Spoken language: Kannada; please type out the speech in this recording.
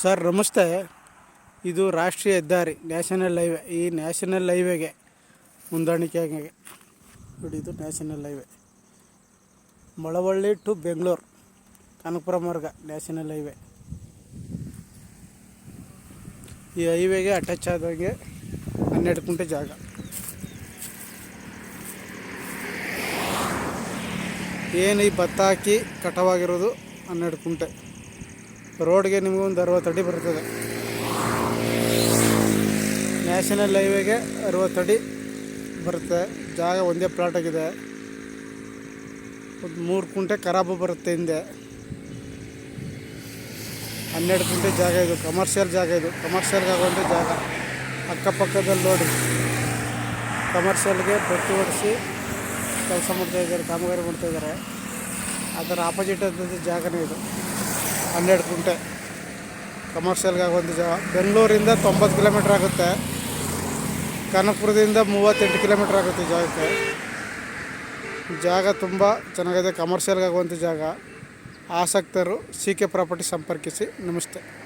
ಸರ್, ನಮಸ್ತೆ. ಇದು ರಾಷ್ಟ್ರೀಯ ಹೆದ್ದಾರಿ, ನ್ಯಾಷನಲ್ ಹೈವೇ. ಈ ನ್ಯಾಷನಲ್ ಹೈವೇಗೆ ಹೊಂದಾಣಿಕೆಯಾಗಿ ನೋಡಿ, ಇದು national highway. Malavalli to Bengaluru, Kanakapura ಮಾರ್ಗ, ನ್ಯಾಷನಲ್ ಹೈವೇ. ಈ ಹೈವೇಗೆ ಅಟ್ಯಾಚ್ ಆದಾಗೆ ಹನ್ನೆರಡು ಕುಂಟೆ ಜಾಗ. ಏನು ಈ ಭತ್ತ ಹಾಕಿ ಕಟಾವಾಗಿರೋದು ಹನ್ನೆರಡು ಕುಂಟೆ ರೋಡ್ಗೆ ನಿಮಗೆ ಒಂದು ಅರವತ್ತು ಅಡಿ ಬರ್ತದೆ ನ್ಯಾಷನಲ್ ಹೈವೇಗೆ ಅರವತ್ತಡಿ ಬರುತ್ತೆ. ಜಾಗ ಒಂದೇ ಪ್ಲಾಟ್ ಆಗಿದೆ. ಒಂದು ಮೂರು ಕುಂಟೆ ಖರಾಬು ಬರುತ್ತೆ ಹಿಂದೆ. ಹನ್ನೆರಡು ಕುಂಟೆ ಜಾಗ ಇದು. ಕಮರ್ಷಿಯಲ್ ಜಾಗ ಇದು. ಕಮರ್ಷಿಯಲ್ಗೆ ಆಗುವಂಥ ಜಾಗ. ಅಕ್ಕಪಕ್ಕದಲ್ಲಿ ನೋಡಿ ಕಮರ್ಷಿಯಲ್ಗೆ ಬಟ್ಟಿ ಹೊಡಿಸಿ ಕೆಲಸ ಮಾಡ್ತಾಯಿದ್ದಾರೆ ಕಾಮಗಾರಿ ಮಾಡ್ತಾಯಿದ್ದಾರೆ ಅದರ ಆಪೋಸಿಟ್ ಆದಂಥ ಜಾಗನೇ ಇದು. ಹನ್ನೆರಡು ಗುಂಟೆ. ಕಮರ್ಷಿಯಲ್ಗೆ ಒಂದು ಜಾಗ ಬೆಂಗಳೂರಿಂದ ತೊಂಬತ್ತು ಕಿಲೋಮೀಟ್ರ್ ಆಗುತ್ತೆ. ಕನಕಪುರದಿಂದ ಮೂವತ್ತೆಂಟು ಕಿಲೋಮೀಟ್ರ್ ಆಗುತ್ತೆ ಜಾಗಕ್ಕೆ. ಜಾಗ ತುಂಬ ಚೆನ್ನಾಗಿದೆ ಕಮರ್ಷಿಯಲ್ಗೆ ಆಗುವಂಥ ಜಾಗ. ಆಸಕ್ತರು ಸಿ ಕೆ ಪ್ರಾಪರ್ಟಿ ಸಂಪರ್ಕಿಸಿ. ನಮಸ್ತೆ.